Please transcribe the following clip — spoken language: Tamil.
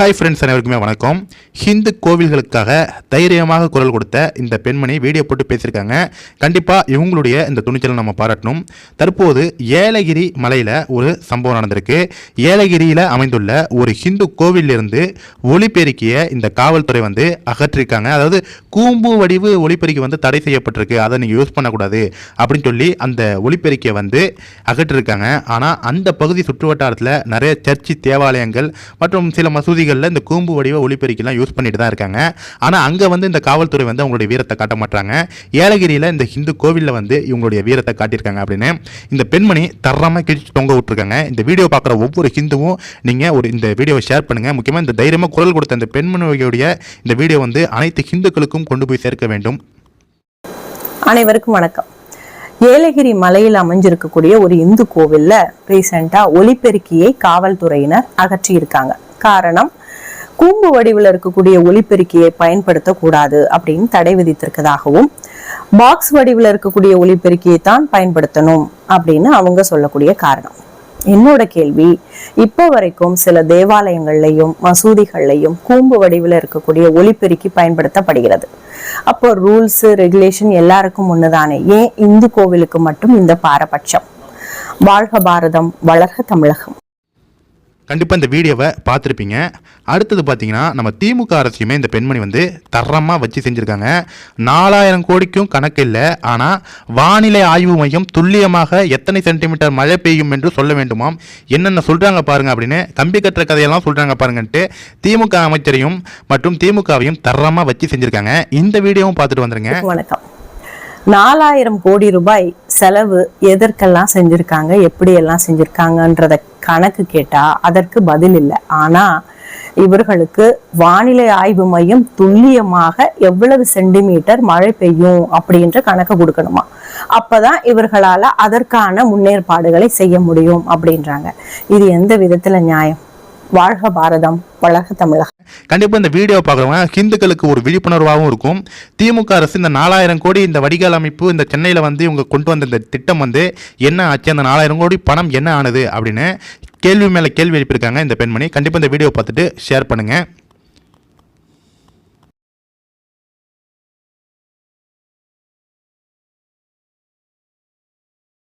ஹாய் ஃப்ரெண்ட்ஸ் அனைவருக்குமே வணக்கம். ஹிந்து கோவில்களுக்காக தைரியமாக குரல் கொடுத்த இந்த பெண்மணி வீடியோ போட்டு பேசியிருக்காங்க. கண்டிப்பாக இவங்களுடைய இந்த துணிச்சலை நம்ம பாராட்டணும். தற்போது ஏலகிரி மலையில் ஒரு சம்பவம் நடந்திருக்கு. ஏலகிரியில் அமைந்துள்ள ஒரு ஹிந்து கோவிலிருந்து ஒளிபெருக்கிய இந்த காவல்துறை வந்து அகற்றிருக்காங்க. அதாவது கூம்பு வடிவு ஒளிபெருக்கி வந்து தடை செய்யப்பட்டிருக்கு. அதை நீங்கள் யூஸ் பண்ணக்கூடாது அப்படின்னு சொல்லி அந்த ஒளிபெருக்கியை வந்து அகற்றிருக்காங்க. ஆனால் அந்த பகுதி சுற்றுவட்டாரத்தில் நிறைய சர்ச்சு தேவாலயங்கள் மற்றும் சில மசூதிகள் பகுதிகளில் இந்த கூம்பு வடிவ ஒளிபெருக்கிலாம் யூஸ் பண்ணிட்டு தான் இருக்காங்க. ஆனால் அங்கே வந்து இந்த காவல்துறை வந்து அவங்களுடைய வீரத்தை காட்ட மாட்டாங்க ஏலகிரியில் இந்த ஹிந்து கோவிலில் வந்து இவங்களுடைய வீரத்தை காட்டியிருக்காங்க அப்படின்னு. இந்த பெண்மணி தரமாக கிழிச்சு தொங்க விட்டுருக்காங்க. இந்த வீடியோ பார்க்குற ஒவ்வொரு ஹிந்துவும் நீங்கள் ஒரு இந்த வீடியோவை ஷேர் பண்ணுங்கள் முக்கியமாக இந்த தைரியமாக குரல் கொடுத்த இந்த பெண்மணியுடைய இந்த வீடியோ வந்து அனைத்து ஹிந்துக்களுக்கும் கொண்டு போய் சேர்க்க வேண்டும். அனைவருக்கும் வணக்கம். ஏலகிரி மலையில் அமைஞ்சிருக்கக்கூடிய ஒரு இந்து கோவில்ல ரீசெண்டா ஒலிபெருக்கியை காவல்துறையினர் அகற்றி இருக்காங்க காரணம் கூம்பு வடிவில் இருக்கக்கூடிய ஒலிபெருக்கியை பயன்படுத்தக்கூடாது அப்படின்னு தடை விதித்திருக்கதாகவும் பாக்ஸ் வடிவில் இருக்கக்கூடிய ஒலிபெருக்கியை தான் பயன்படுத்தணும் அப்படின்னு அவங்க சொல்லக்கூடிய காரணம். என்னோட கேள்வி இப்போ வரைக்கும் சில தேவாலயங்கள்லையும் மசூதிகள்லையும் கூம்பு வடிவில் இருக்கக்கூடிய ஒளிப்பெருக்கி பயன்படுத்தப்படுகிறது. அப்போ ரூல்ஸ் ரெகுலேஷன் எல்லாருக்கும் ஒண்ணுதானே? ஏன் இந்து கோவிலுக்கு மட்டும் இந்த பாரபட்சம்? வாழ்க பாரதம் வளர்க தமிழகம். கண்டிப்பாக இந்த வீடியோவை பார்த்துருப்பீங்க. அடுத்தது பார்த்தீங்கன்னா நம்ம திமுக அரசியுமே இந்த பெண்மணி வந்து தரமாக வச்சு செஞ்சுருக்காங்க. நாலாயிரம் கோடிக்கும் கணக்கு இல்லை. ஆனால் வானிலை ஆய்வு மையம் துல்லியமாக எத்தனை சென்டிமீட்டர் மழை பெய்யும் என்று சொல்ல வேண்டுமாம். என்னென்ன சொல்கிறாங்க பாருங்க அப்படின்னு கம்பி கட்டுற கதையெல்லாம் சொல்கிறாங்க பாருங்கன்ட்டு திமுக அமைச்சரையும் மற்றும் திமுகவையும் தரமாக வச்சு செஞ்சுருக்காங்க. இந்த வீடியோவும் பார்த்துட்டு வந்துருங்க. வணக்கம். நாலாயிரம் கோடி ரூபாய் செலவு எதற்கெல்லாம் செஞ்சுருக்காங்க எப்படியெல்லாம் செஞ்சுருக்காங்கன்றத கணக்கு கேட்டால் அதற்கு பதில் இல்லை. ஆனால் இவர்களுக்கு வானிலை ஆய்வு மையம் துல்லியமாக எவ்வளவு சென்டிமீட்டர் மழை பெய்யும் அப்படின்ற கணக்கு கொடுக்கணுமா? அப்பதான் இவர்களால அதற்கான முன்னேற்பாடுகளை செய்ய முடியும் அப்படின்றாங்க. இது எந்த விதத்துல நியாயம்? வாழ்க பாரதம் வளர்க தமிழகம். கண்டிப்பாக இந்த வீடியோ பார்க்குறவங்க ஹிந்துக்களுக்கு ஒரு விழிப்புணர்வாகவும் இருக்கும். திமுக அரசு இந்த நாலாயிரம் கோடி இந்த வடிகால் அமைப்பு இந்த சென்னையில் வந்து இவங்க கொண்டு வந்த இந்த திட்டம் வந்து என்ன ஆச்சு? அந்த நாலாயிரம் கோடி பணம் என்ன ஆனது? அப்படின்னு கேள்வி மேலே கேள்வி எழுப்பியிருக்காங்க இந்த பெண்மணி. கண்டிப்பாக இந்த வீடியோ பார்த்துட்டு ஷேர் பண்ணுங்கள்